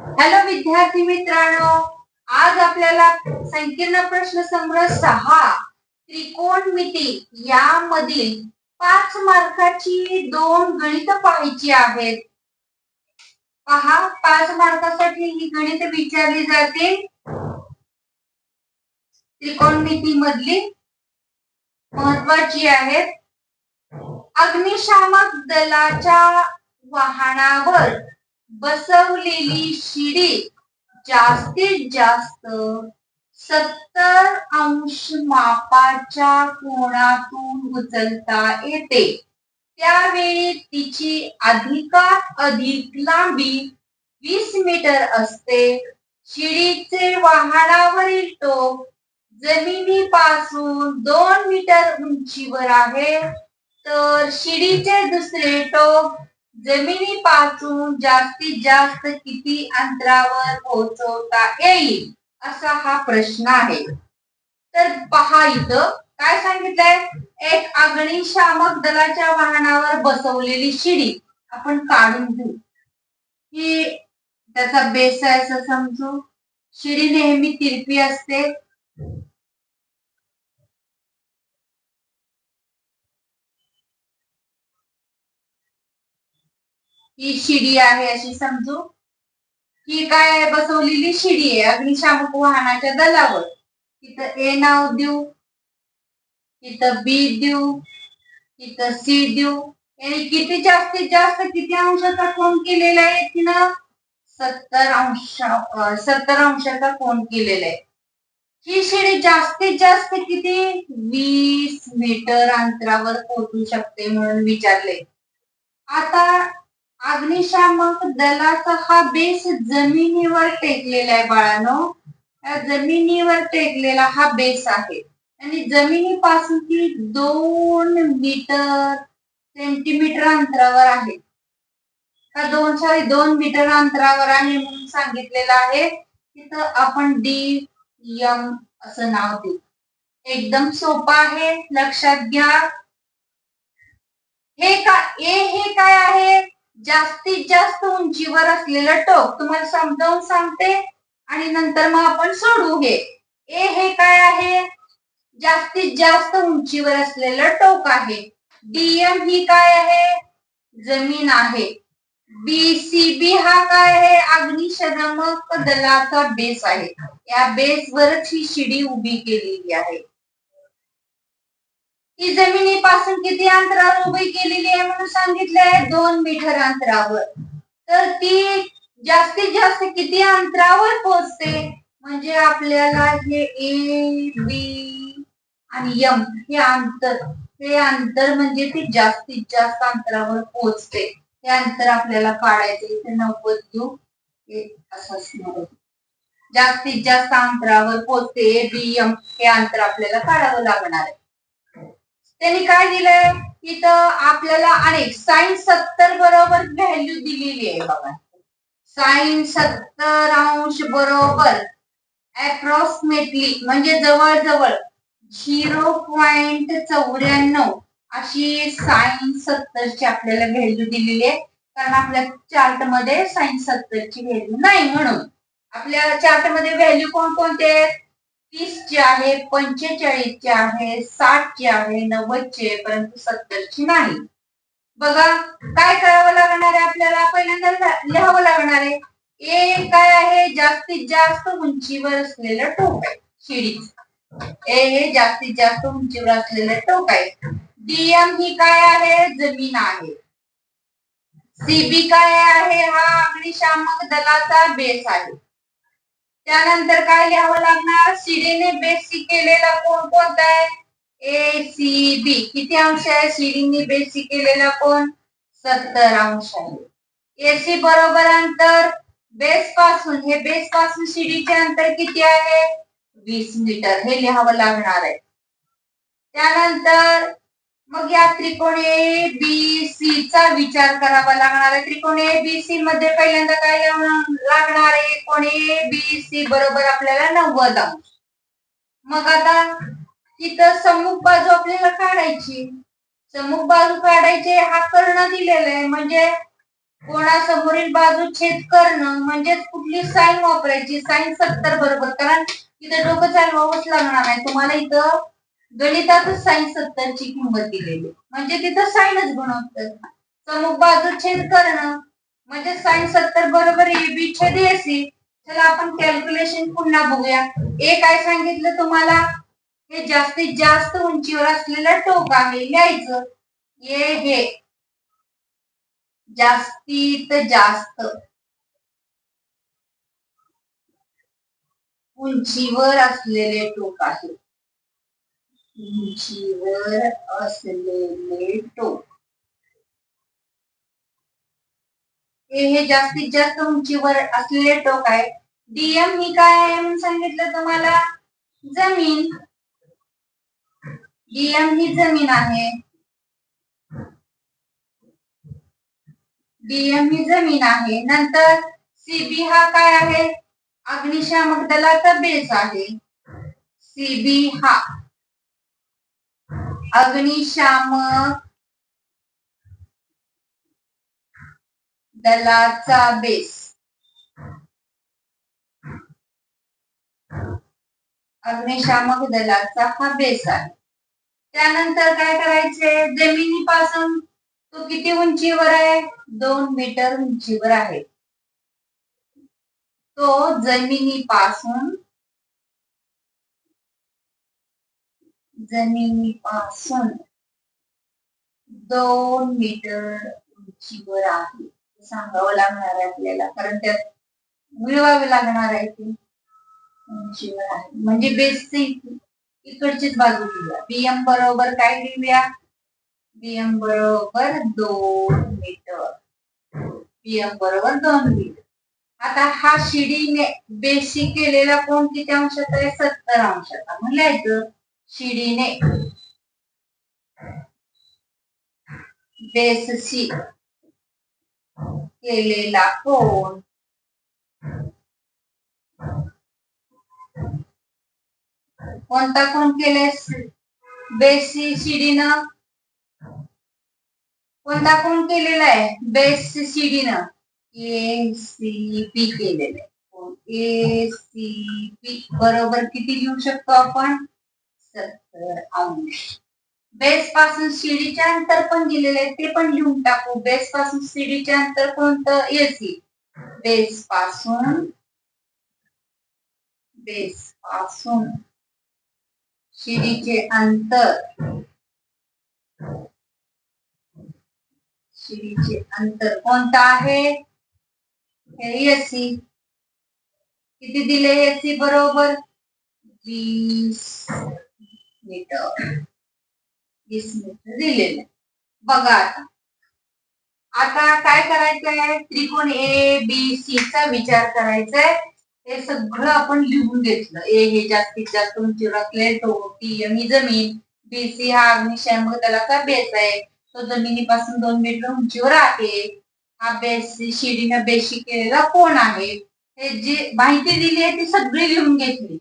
Hello विद्यार्थी मित्रांनो आज आपल्याला संकीर्ण प्रश्न संग्रह सहा त्रिकोणमिती यामधील पाच मार्काची दोन गणित पाहायची आहेत. पहा पाच मार्कासाठी ही गणित विचारली जाते. त्रिकोणमिती मधली महत्वाची आहेत. अग्निशामक दलाच्या वाहनावर बसवलेली शिडी जास्तीत जास्त सत्तर अंश मापाच्या कोणातून उचलता येते. त्यावेळी तिची अधिकात अधिक लांबी वीस मीटर असते. शिडीचे वाहनावरील टोक जमिनीपासून दोन मीटर उंचीवर आहे. तर शिडीचे दुसरे टोक जमिनीपासून जास्तीत जास्त किती अंतरावर पोहोचवता येईल असा हा प्रश्न आहे. तर पहा इथं काय सांगितलंय? एक अग्निशामक दलाच्या वाहनावर बसवलेली शिडी आपण काढून घेऊ. ही त्याचा बेस आहे असं समजू? शिडी नेहमी तिरपी असते. ही शिडी आहे अशी समजू? ही काय बसवलेली शिडी आहे. अग्निशामक वाहनाच्या दलावर. तिथं ए नाव देऊ तिथं बी देऊ तिथं सी देऊ. किती जास्तीत जास्त किती अंशाचा कोण केलेला आहे तिनं सत्तर अंश सत्तर अंशाचा कोण केलेला आहे. ही शिडी जास्तीत जास्त किती? वीस मीटर अंतरावर पोहोचू शकते म्हणून विचारले आता अग्निशामक दलाचा हा बेस जमिनीवर टेकलेला आहे बाळानो. या जमिनीवर टेकलेला हा बेस आहे. आणि जमिनीपासून ती दोन मीटर सेंटीमीटर अंतरावर आहे. का दोन सॉरी दोन मीटर अंतरावर आहे म्हणून सांगितलेलं आहे. तिथं आपण डी यम असं नाव देऊ. एकदम सोपं आहे. लक्षात घ्या. हे का ए हे काय आहे? जास्तीत जास्त उंचीवर असलेलं टोक तुम्हाला समजावून सांगते. आणि नंतर मग आपण सोडू हे. ए हे काय आहे? जास्तीत जास्त उंचीवर असलेलं टोक आहे. डीएम ही काय आहे? जमीन आहे. बीसीबी हा काय आहे? अग्निशमक दलाचा बेस आहे. या बेसवरच ही शिडी उभी केलेली आहे. ती जमिनीपासून किती अंतरावर उभी केलेली आहे म्हणून सांगितलंय? दोन मीटर अंतरावर. तर ती जास्तीत जास्त किती अंतरावर पोहोचते? म्हणजे आपल्याला हे ए बी आणि यम हे अंतर. हे अंतर म्हणजे ती जास्तीत जास्त अंतरावर पोहोचते. हे अंतर आपल्याला काढायचे इथे नव्वद घेऊ. असं असणार जास्तीत जास्त अंतरावर पोहोचते ए बी यम हे अंतर आपल्याला काढावं लागणार आहे. त्यांनी काय दिलंय इथं आपल्याला अनेक साईन सत्तर बरोबर व्हॅल्यू दिलेली आहे बघा. साईन सत्तर अंश बरोबर अप्रॉक्सिमेटली म्हणजे जवळजवळ झिरो पॉइंट चौऱ्याण्णव अशी साईन सत्तरची आपल्याला व्हॅल्यू दिलेली आहे. कारण आपल्या चार्टमध्ये साईन सत्तरची व्हॅल्यू नाही म्हणून. आपल्या चार्टमध्ये व्हॅल्यू कोणकोणते आहेत? तीसची आहे पंचेचाळीसचे आहे साठची आहे नव्वदचे आहे परंतु सत्तरची नाही. बघा काय करावं लागणार आहे आपल्याला? पहिल्यांदा लिहावं लागणार आहे. ए काय आहे? जास्तीत जास्त उंचीवर असलेलं टोक आहे शिडीच. ए हे जास्तीत जास्त उंचीवर असलेलं टोक आहे. डीएम ही काय आहे? जमीन आहे. सीबी काय आहे? हा अग्निशामक दलाचा बेस आहे. त्यानंतर काय लिहावं लागणार? सीडीने बेसिक केलेला कोण कोणता आहे? ए सी बी किती अंश आहे? सीडीने बेसिक केलेला कोण? सत्तर अंश आहे. एसी बरोबर अंतर बेस पासून हे बेस पासून सीडीचे अंतर किती आहे? वीस मीटर. हे लिहावं लागणार आहे. त्यानंतर मग या त्रिकोण ए बी सी चा विचार करावा लागणार आहे. त्रिकोण ए बी सी मध्ये पहिल्यांदा काय लागणार आहे. कोण ए बी सी बरोबर आपल्याला नव्वद अंश मग आता तिथं सम्मुख बाजू आपल्याला काढायची. सम्मुख बाजू काढायची हा कर्ण दिलेला आहे. म्हणजे कोणासमोरील बाजू छेद करणं म्हणजेच कुठली साईन वापरायची? साईन सत्तर बरोबर. कारण इथं डोकं चालवावंच लागणार आहे. तुम्हाला इथं गणितातच साईन सत्तरची किंमत दिलेली. म्हणजे तिथं साईनच गुणोत्तर. समूह बाजू छेद करणं. म्हणजे साईन सत्तर बरोबर ए बी छेद एसी चला आपण कॅल्क्युलेशन पुन्हा बघूया. ए काय सांगितलं तुम्हाला? हे जास्तीत जास्त उंचीवर असलेलं टोक आहे. लिहायचं. ये हे. जास्तीत जास्त उंचीवर असलेले टोक आहे. उंचीवर असलेले टोक हे जास्तीत जास्त उंचीवर असलेले टोक आहे डीएम ही काय आहे म्हणून सांगितलं तुम्हाला? जमीन. डीएम ही जमीन आहे. डीएम ही जमीन आहे. नंतर सीबी हा काय आहे? अग्निशामक दलाचा बेस आहे. सीबी हा. अग्निशामक दलाचा बेस. अग्निशामक दलाचा हा बेस आहे. त्यानंतर काय करायचे? जमिनीपासून तो किती उंचीवर आहे? दोन मीटर उंचीवर आहे. तो जमिनीपासून जमिनीपासून दोन मीटर उंचीवर आहे. हे सांगावं लागणार आहे आपल्याला कारण त्यात मिळवावे लागणार आहे ते उंचीवर आहे. म्हणजे बेसची इकडचीच बाजू लिहूया बीएम बरोबर काय लिहूया बीएम बरोबर दोन मीटर. बीएम बरोबर दोन मीटर. आता हा शिडीने बेसिक केलेला कोण किती अंशात आहे? सत्तर अंशाचा मग लिहायचं. शिडीने. बेसशी केलेला कोण कोणता कोण केलेस? बेसी शिडीनं. कोणता कोण केलेला आहे? बेस शिडीनं. ए सी पी केलेलं आहे. A C P. बरोबर किती लिहू शकतो आपण? सत्तर अंश बेस पासून सीडीचे अंतर पण दिलेले आहे ते पण लिहून टाकू. बेस पासून सीडीचे अंतर कोणतं? एसी बेस पासून बेस पासून शिडीचे अंतर शिडीचे अंतर कोणतं आहे? एसी किती दिले एसी बरोबर वीस. वीस मीटर दिलेले बघा आता. आता काय करायचंय? त्रिकोण ए बी सी चा विचार करायचा आहे हे सगळं आपण लिहून घेतलं. ए हे जास्तीत जास्त उंचीवर असले तो टी एम ही जमीन. बी सी हा अग्निशम दलाचा बेस आहे. तो जमिनीपासून दोन मीटर उंचीवर आहे. हा बेस शिडीनं बेशी केलेला कोण आहे? हे जी माहिती दिली आहे ती सगळी लिहून घेतली.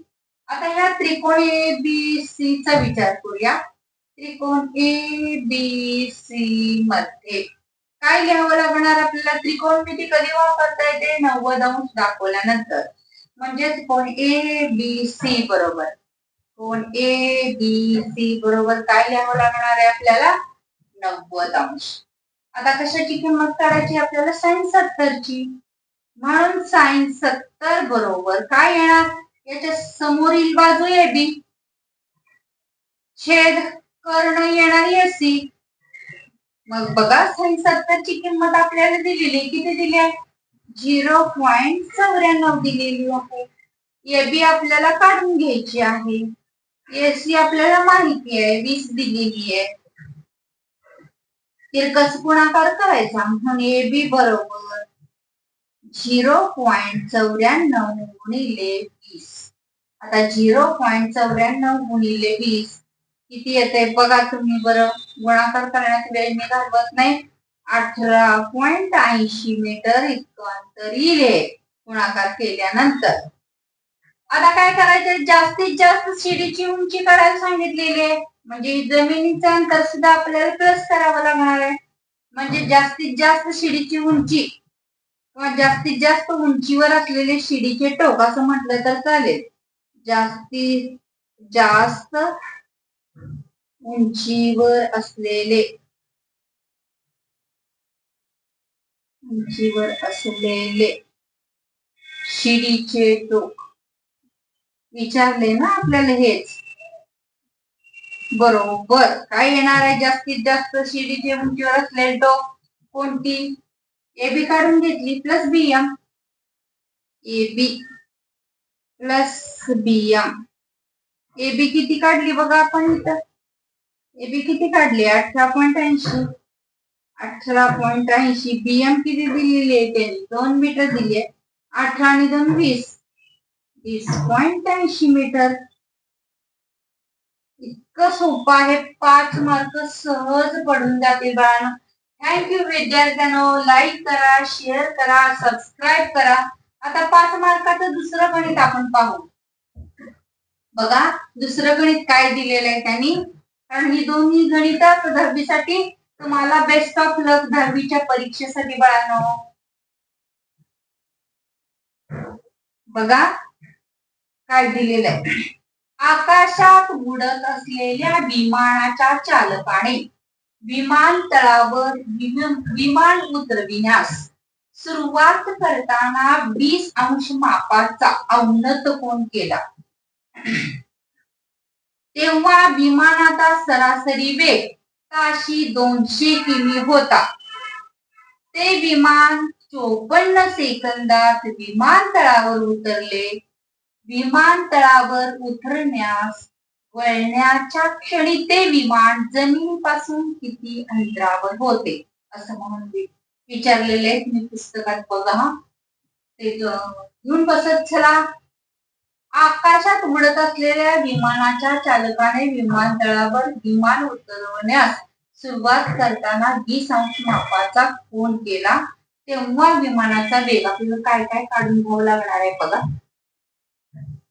आता ह्या त्रिकोण ए बी सी चा विचार करूया. त्रिकोण ए बी सी मध्ये काय लिहावं लागणार आपल्याला? त्रिकोणमिती कधी वापरता येते? नव्वद अंश दाखवल्यानंतर. म्हणजेच कोण ए बी सी बरोबर. कोण ए बी सी बरोबर काय लिहावं लागणार आहे आपल्याला? नव्वद अंश. आता कशाची किंमत काढायची आपल्याला? साईन सत्तरची. म्हणून साईन सत्तर बरोबर. काय येणार? याच्या समोरील बाजू ए बी. छेद कर्ण येणार एसी मग बघा साईन सत्तरची किंमत आपल्याला दिलेली किती दिली आहे? झिरो पॉईंट चौऱ्याण्णव दिलेली आहे. ए बी आपल्याला काढून घ्यायची आहे. एसी आपल्याला माहिती आहे वीस दिलेली आहे. तिरकस गुणाकार करायचा म्हणून ए बी बरोबर झिरो पॉईंट चौऱ्याण्णव गुणिले वीस. आता झिरो पॉईंट चौऱ्याण्णव गुणिले वीस किती येते? बघा तुम्ही बरं. गुणाकार करण्यात वेळ मी घालवत नाही. अठरा पॉईंट ऐंशी मीटर इतकं अंतर येईल. गुणाकार केल्यानंतर. आता काय करायचं जास्तीत जास्त शिडीची उंची करायला सांगितलेली आहे. म्हणजे जमिनीचं अंतर सुद्धा आपल्याला प्लस करावं लागणार आहे. म्हणजे जास्तीत जास्त शिडीची उंची किंवा जास्तीत जास्त उंचीवर असलेले शिडीचे टोक असं म्हटलं तर चालेल. जास्तीत जास्त उंचीवर असलेले उंचीवर असलेले शिडीचे टोक. विचारले ना आपल्याला हेच? बरोबर. काय येणार आहे? जास्तीत जास्त शिडीचे उंचीवर असलेले टोक कोणती? ए बी काढून घेतली. Plus B M. A B. Plus B M A B किती काढली बघा आपण इथं? ए बी किती काढली? अठरा पॉईंट ऐंशी. अठरा पॉईंट ऐंशी. बी एम किती दिलेली आहे त्यांनी दोन मीटर दिली आहे. अठरा आणि दोन वीस. वीस पॉईंट ऐंशी मीटर इतकं सोपं आहे. पाच मार्क सहज पडून जातील बाळांना. थँक्यू विद्यार्थ्यांनो. लाईक करा शेअर करा सबस्क्राईब करा. आता पाच मार्काचं दुसरं गणित आपण पाहू. बघा दुसरं गणित काय दिलेलं आहे त्यांनी? कारण ही दोन्ही गणित दहावीसाठी तुम्हाला बेस्ट ऑफ लक दहावीच्या परीक्षेसाठी बाळानो बघा काय दिलेलं आहे? आकाशात उडत असलेल्या विमानाच्या चालकाने विमानतळावर विमान उतरविण्यास सुरुवात करताना वीस अंश मापाचा अवनत कोण केला? तेव्हा विमानाचा सरासरी वेग ताशी दोनशे किमी होता. ते विमान चोपन्न सेकंदात विमानतळावर उतरले. विमानतळावर उतरण्यास वळण्याच्या क्षणी ते विमान जमिनीपासून किती अंतरावर होते? असं म्हणून विचारलेले आहेत मी पुस्तकात बघा. ते घेऊन बसत चला. आकाशात उडत असलेल्या विमानाच्या चालकाने विमानतळावर विमान उतरवण्यास सुरुवात करताना वीस अंश मापाचा फोन केला. तेव्हा विमानाचा वेग आपल्याला काय काय काढून घ्यावं लागणार आहे बघा.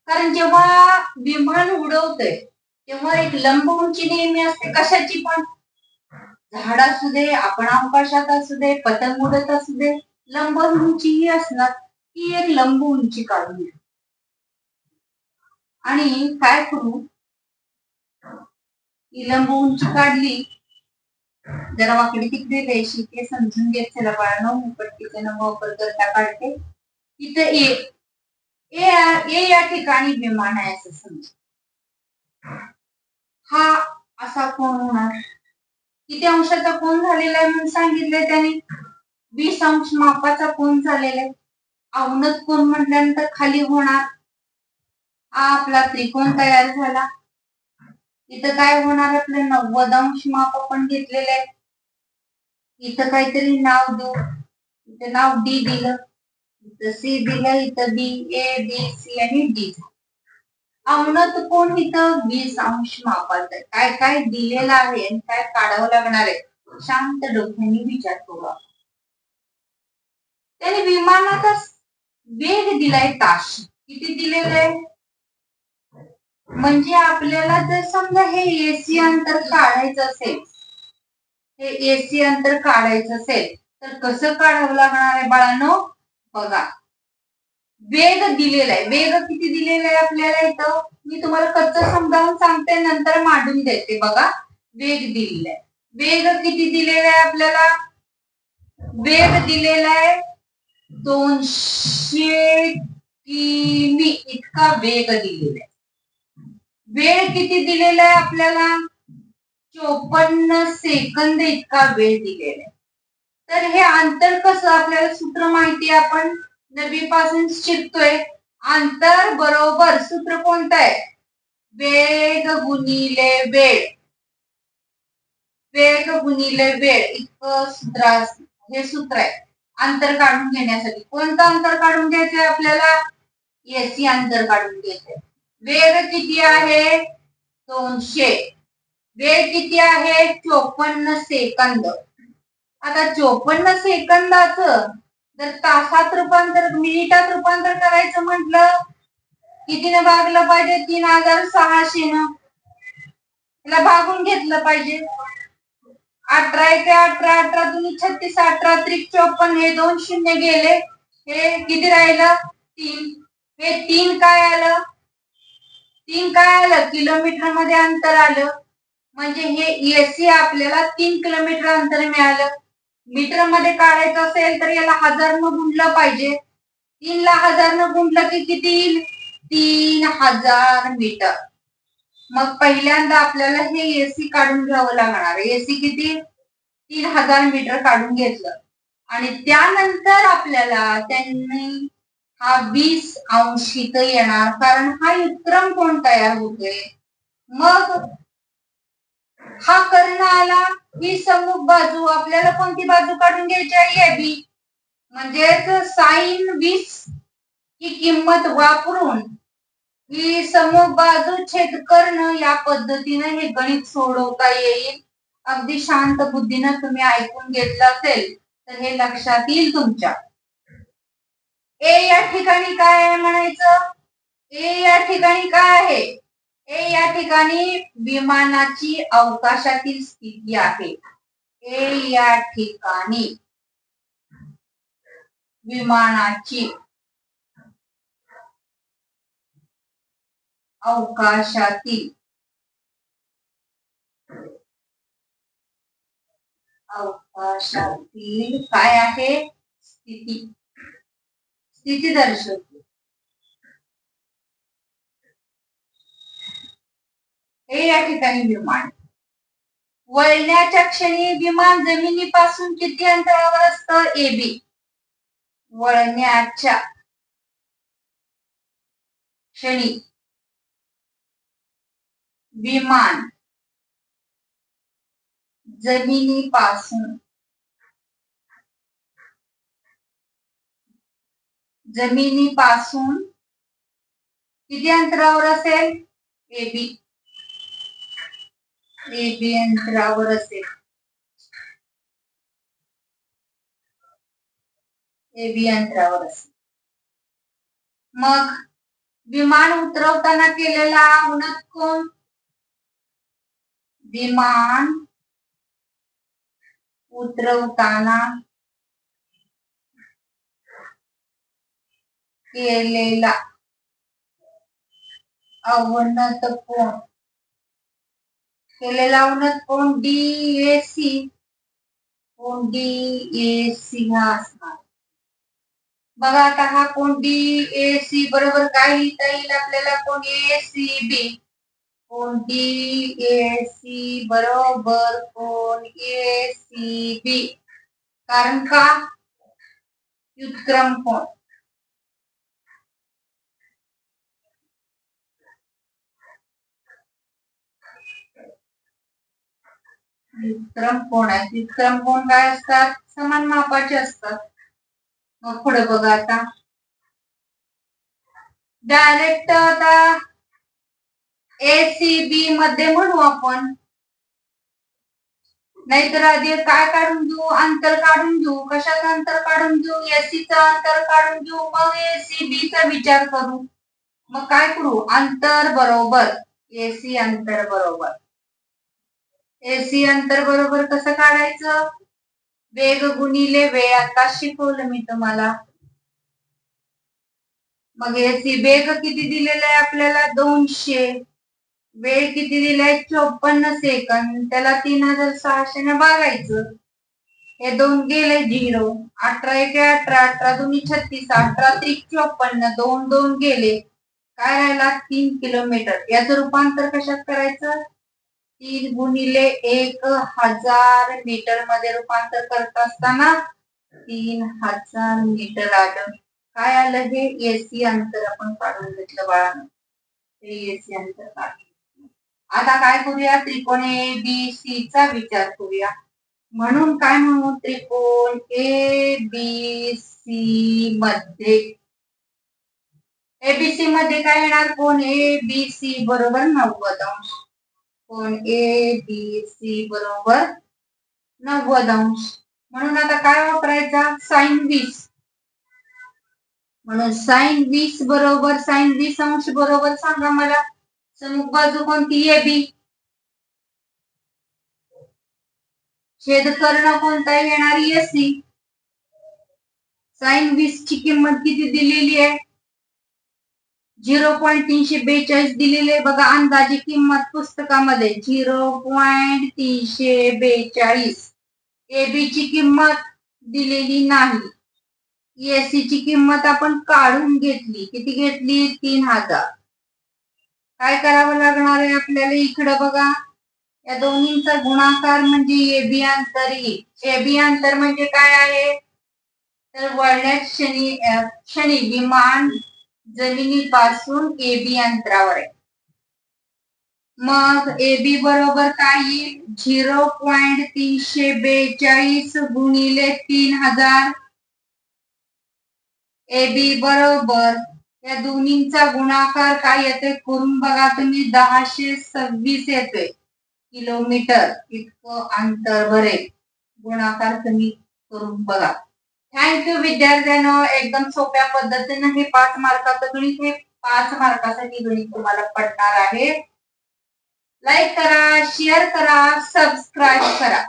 कारण जेव्हा विमान उडवतंय तेव्हा एक लंब उंची नेहमी असते. कशाची पण? झाड असू दे आपण आकाशात असू दे पतंग उडत असू दे लंब उंची ही असणार ही एक लंब उंची काढून घ्या. आणि काय करू? ही लंब उंची काढली जरा वाकडी तिकडे द्यायची ते समजून घेत चला बाळांनो मी पट्टीचा न वापर काढते? तिथं ए ए ए या ठिकाणी विमान आहे असं समज हा असा कोण होणार? किती अंशाचा कोण झालेला आहे म्हणून सांगितलंय त्याने? वीस अंश मापाचा कोण झालेला आहे. अवनत कोण म्हटल्यानंतर खाली होणार. हा आपला त्रिकोण तयार झाला. इथं काय होणार आपलं? नव्वद अंश माप आपण घेतलेले आहे इथं काहीतरी नाव देऊ. इथं नाव डी दिलं. इथं सी दिलं. इथं बी ए बी सी आणि डी. अवनत कोण इथं वीस अंश मापाचं आहे? काय काय दिलेलं आहे आणि काय काढावं लागणार आहे? शांत डोक्याने विचार करू. त्याने विमानाचा वेग दिलाय ताश. किती दिलेलं आहे? म्हणजे आपल्याला जर समजा हे एसी अंतर काढायचं असेल हे एसी अंतर काढायचं असेल तर कसं काढावं लागणार आहे बाळांनो? बघा. वेग दिलेला आहे. वेग किती दिलेला आहे आपल्याला इथं? मी तुम्हाला कच्च समजावून सांगते नंतर मांडून देते बघा. वेग दिलेला आहे. वेग किती दिलेला आहे आपल्याला? वेग दिलेला आहे दोनशे किमी. इतका वेग दिलेला आहे. वेळ किती दिलेला आहे आपल्याला? चोपन्न सेकंद इतका वेळ दिलेला आहे. तर हे अंतर कसं आपल्याला सूत्र माहिती आहे आपण? नबी पासून शिकतोय अंतर बरोबर सूत्र कोणतं आहे? वेग गुणिले वेळ. वेग गुणिले वेळ इतकं सूत्र हे सूत्र आहे. अंतर काढून घेण्यासाठी. कोणतं अंतर काढून घ्यायचंय आपल्याला? याची अंतर काढून घ्यायचंय. वेग किती आहे? दोनशे. वेळ किती आहे? चोपन्न सेकंद. आता चोपन्न सेकंदाचं जर तासात रूपांतर मिनिटात रूपांतर करायचं म्हटलं कितीने भागलं पाहिजे? तीन हजार सहाशे न त्याला भागून घेतलं पाहिजे. अठरा ते अठरा अठरा दोन्ही छत्तीस अठरा त्रिक चोपन्न हे दोन शून्य गेले. हे किती राहिलं? तीन. हे तीन काय आलं? तीन काय आलं? किलोमीटरमध्ये अंतर आलं. म्हणजे हे एसी आपल्याला तीन किलोमीटर अंतर मिळालं. मीटरमध्ये काढायचं असेल तर याला हजार न गुंडलं पाहिजे. तीन ला हजार न गुंडलं की किती येईल? तीन हजार मीटर. मग पहिल्यांदा आपल्याला हे एसी काढून घ्यावं लागणार. एसी किती? तीन हजार मीटर काढून घेतलं. आणि त्यानंतर आपल्याला त्यांनी हा वीस अंश इथं येणार. कारण हा विक्रम कोण तयार होतोय? मग हा कर्ण आला ही सम्मुख बाजू आपल्याला कोणती बाजू काढून घ्यायची आहे बी म्हणजेच साईन वीस ही किंमत वापरून ही समूह बाजू छेद कर्ण या पद्धतीने हे गणित सोडवता येईल. अगदी शांत बुद्धीनं तुम्ही ऐकून घेतलं असेल तर हे लक्षात येईल तुमच्या. ए या ठिकाणी काय आहे म्हणायचं? ए या ठिकाणी काय आहे? ए या ठिकाणी विमानाची अवकाशातील स्थिती आहे. ए या ठिकाणी विमानाची अवकाशातील अवकाशातील काय आहे? स्थिती. स्थिती दर्शवते. हे या ठिकाणी विमान वळण्याच्या क्षणी विमान जमिनीपासून किती अंतरावर असतं? A B. वळण्याच्या क्षणी विमान जमिनीपासून जमिनीपासून किती अंतरावर असेल? ए बी ए बी अंतरावर असेल ए बी अंतरावर असेल मग विमान उतरवताना केलेला उन्नत कोण? विमान उतरवताना केलेला अवनत कोण? केलेला अवनत कोण डी ए सी कोण डी ए सी हा असणार बघा आता हा कोण डी ए सी बरोबर काय लिहिता येईल आपल्याला? कोण ए सी बी कोण डी ए सी बरोबर कोण ए सी बी कारण का? व्युत्क्रम कोण? विक्रम कोण आहे विक्रम कोण काय असतात? समान मापाचे असतात. मग पुढे बघा आता. डायरेक्ट आता ए सी बी मध्ये म्हणू आपण. नाहीतर आधी काय काढून घेऊ अंतर काढून घेऊ कशाचं अंतर काढून घेऊ एसीचं अंतर काढून घेऊ मग एसी बी चा विचार करू. मग काय करू? अंतर बरोबर. एसी अंतर बरोबर. एसी अंतर बरोबर कसं काढायचं? वेग गुणिले वेळ. आता शिकवलं मी तुम्हाला. मग एसी वेग किती दिलेला आहे आपल्याला? दोनशे. वेळ किती दिलाय चोपन्न सेकंद. त्याला तीन हजार सहाशे ने भागायचं हे दोन गेले झिरो. अठरा एक अठरा. अठरा दोन्ही छत्तीस. अठरा त्रिक चोपन्न. दोन दोन गेले. काय राहिला? तीन किलोमीटर. याचं रूपांतर कशात करायचं? तीन गुणिले एक हजार मीटरमध्ये रूपांतर करत असताना तीन हजार मीटर आलं. काय आलं हे? एसी अंतर आपण काढून घेतलं बाळानं. हे एसी अंतर काढलं आता काय करूया? त्रिकोण ए बी सी चा विचार करूया. म्हणून काय म्हणू? त्रिकोण ए बी सी मध्ये. एबीसी मध्ये काय येणार? कोण? ए बी सी बरोबर नव्वद अंश. कोण ए बी सी बरोबर नव्वद अंश. म्हणून आता काय वापरायचा? साईन वीस. म्हणून साइन वीस बरोबर साईन वीस अंश बरोबर सांगा मला. समुख बाजू कोणती? ए बी छेदकर्ण कोणता येणार एसी साईन वीस ची किंमत किती दिलेली आहे? झिरो पॉईंट तीनशे बेचाळीस दिलेली आहे. बघा अंदाजे किंमत पुस्तकामध्ये झिरो पॉईंट तीनशे बेचाळीस. एबी ची किंमत दिलेली नाही. एसी ची किंमत आपण काढून घेतली. किती घेतली? तीन हजार. काय करावं लागणार आहे आपल्याला इकडं बघा. या दोन्हींचा गुणाकार म्हणजे एबी अंतर e. येईल एबी अंतर म्हणजे काय आहे? तर वळण्यात शनी शनी क्षणी विमान जमिनीपासून एबी अंतरावर आहे. मग एबी बरोबर काय येईल? झिरो पॉइंट तीनशे बेचाळीस गुणिले तीन हजार. एबी बरोबर या दोन्हींचा गुणाकार काय येतोय? करून बघा तुम्ही. दहाशे सव्वीस येतोय. किलोमीटर इतकं अंतर भरेल. गुणाकार तुम्ही करून बघा. थँक यू विद्यार्थ्यांनो. एकदम सोप्या पद्धतीने हे पाच मार्काचं गणित हे पाच मार्कासाठी गणित तुम्हाला पडणार आहे. लाईक करा शेअर करा सबस्क्राईब करा.